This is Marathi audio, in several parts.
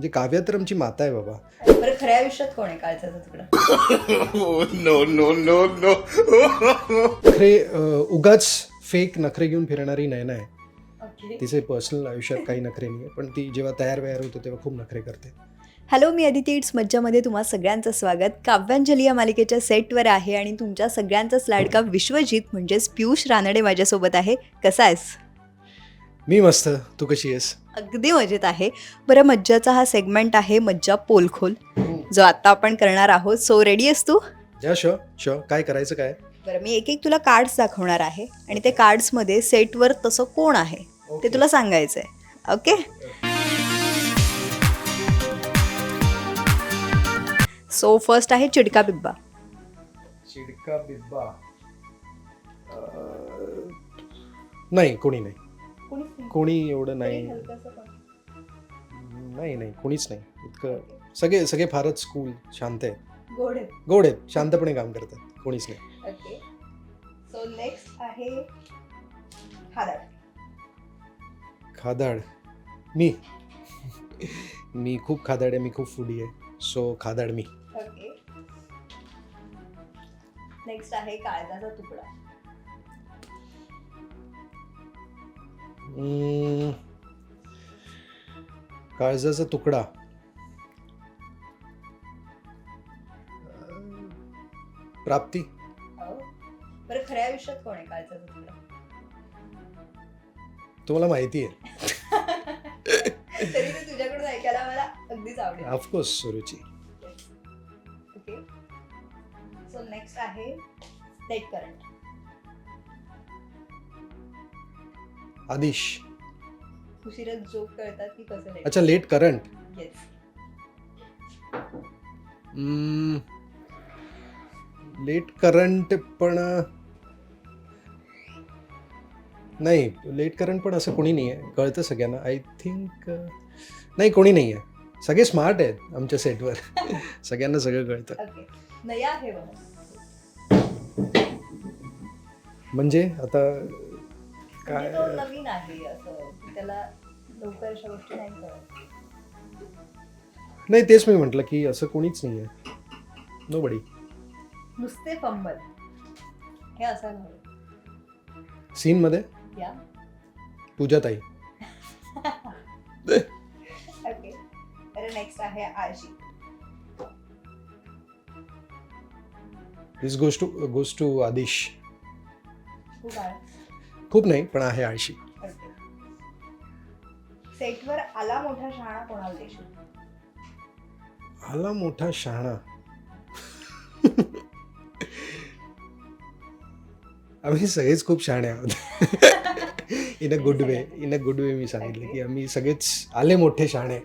म्हणजे काव्या तर आमची माता आहे बाबा. बरं खऱ्या आयुष्यात कोण आहे काळजाचा तुकडा? खरे अं, उगाच फेक नखरे घेऊन फिरणारी नयना आहे. ओके तिचे पर्सनल आयुष्यात काही नखरे नाही आहे पण ती जेव्हा तयार वयार होते तेव्हा खूप नखरे करते. हॅलो मी अदिती इट्स मज्जामध्ये तुम्हा सगळ्यांचं स्वागत. काव्यांजली या मालिकेच्या सेटवर आहे आणि तुमच्या सगळ्यांचाच लाडका विश्वजित म्हणजेच पियुष रानडे माझ्यासोबत आहे. कसा आहेस? मी मस्त तू कशी आहेस? अगदी मजेत आहे. बरं मज्जाचा हा सेगमेंट आहे मज्जा पोलखोल. जो आता आपण करणार आहोत. सो रेडी आहेस तू? या श श काय करायचं काय? बरं मी एक एक तुला कार्ड्स दाखवणार आहे. आणि ते कार्ड्समध्ये सेटवर तसं कोण आहे ते Okay. तुला सांगायचं आहे ओके सो फर्स्ट आहे चिडका बिब्बा. चिडका बिब्बा. नाही कोणी नाही. कोणी एवढं नाही. नाही नाही कोणीच नाही. इतकं सगळे सगळे फारच कूल शांत आहेत. गोड आहेत. शांतपणे काम करतात. कोणीच नाही. ओके सो नेक्स्ट आहे हादर खादाड. मी. मी खूप खादाड आहे मी खूप फुडी आहे. सो खादाड मी. ओके नेक्स्ट आहे काळजाचा तुकडा. काळजाचा तुकडा. प्राप्ती. बरं खऱ्या आयुष्यात कोण आहे काळजाचा तुकडा? तुम्हाला माहिती आहे. तरी ते तुझ्याकडून ऐकायला मला अगदीच आवडेल. Of course Suruchi. Okay so next आहे करंट आदिश. उशिरा जोक कळतात की कसं डेट अच्छा late current. Yes late current पण नाही लेट करंट पण असं कोणी नाही आहे कळतं सगळ्यांना. आय थिंक नाही कोणी नाही आहे सगळे स्मार्ट आहेत आमच्या सेटवर सगळ्यांना सगळं कळतं. ओके नया आहे बघा म्हणजे आता म्हणजे तो नवीन आहे असं त्याला लवकर अशा गोष्टी नाही कळत. नाही तेच मी म्हटलं की असं कोणीच नाही आहे नो बडी नुसते फंबल हे असायला हवं सीनमध्ये या. पूजाताई. ओके तर नेक्स्ट आहे आळशी. This too goes to Aadish. खूप आळ खूप नाही पण आहे आळशी. सेटवर आला मोठा शहाणा कोणाला देशील आला मोठा शहाणा. आम्ही सगळेच खूप शहाणे आहोत. In a good way in a good way मी सांगितलं की आम्ही सगळेच आले मोठे शहाणे.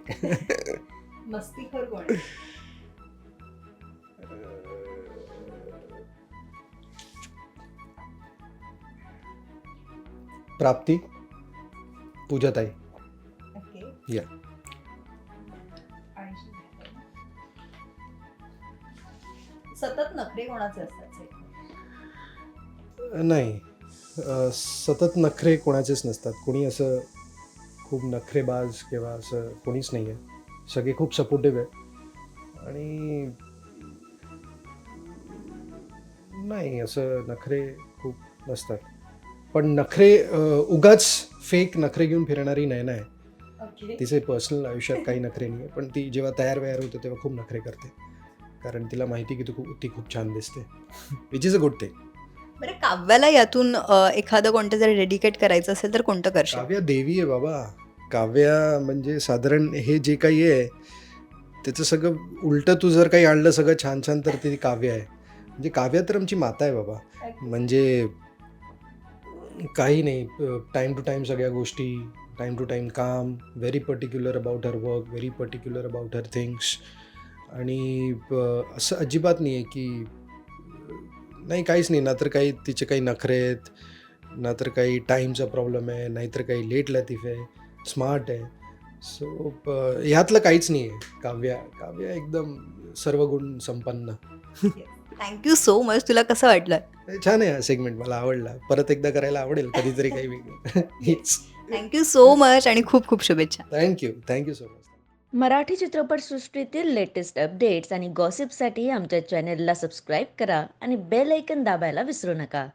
मस्तीखोर कोण? प्राप्ती पूजाताई. या. सतत नखरे कोणाचे असतात? नाही. अ, सतत नखरे कोणाचेच नसतात. कोणी असं खूप नखरेबाज किंवा असं कोणीच नाही आहे सगळे खूप सपोर्टिव्ह आहे आणि नाही असं नखरे खूप नसतात. पण नखरे उगाच फेक नखरे घेऊन फिरणारी नयना आहे. तिचे पर्सनल आयुष्यात काही नखरे नाही आहे पण ती जेव्हा तयार वयार होते तेव्हा खूप नखरे करते. कारण तिला माहिती की तू खूप ती खूप छान दिसते. Which is a good thing बरं काव्याला यातून अ, एखादं कोणतं जर डेडिकेट करायचं असेल तर कोणतं करशील? काव्या देवी आहे बाबा. काव्या म्हणजे साधारण हे जे काही आहे त्याचं सगळं उलटं तू जर काही आणलं सगळं छान छान तर ती काव्य आहे. म्हणजे काव्या तर आमची माता आहे बाबा. म्हणजे काही नाही. टाईम टू टाईम सगळ्या गोष्टी टाईम टू टाईम काम very particular about her work very particular about her things आणि असं अजिबात नाही आहे की नाही काहीच नाही. ना तर काही तिचे काही नखरे आहेत ना तर काही टाईमचा प्रॉब्लेम आहे नाहीतर काही लेट लतीफ आहे स्मार्ट आहे. सो ह्यातलं काहीच नाही आहे काव्या काव्या एकदम सर्व गुण संपन्न थँक्यू सो मच तुला कसं वाटलं? छान आहे हा सेगमेंट मला आवडला. परत एकदा करायला आवडेल कधीतरी काही वेगळं. थँक्यू सो मच आणि खूप खूप शुभेच्छा. Thank you thank you so much Marathi चित्रपटसृष्टीतील लेटेस्ट अपडेट्स आणि गॉसिपसाठी आमच्या चॅनेलला सबस्क्राईब करा आणि बेल ऐकन दाबायला विसरू नका.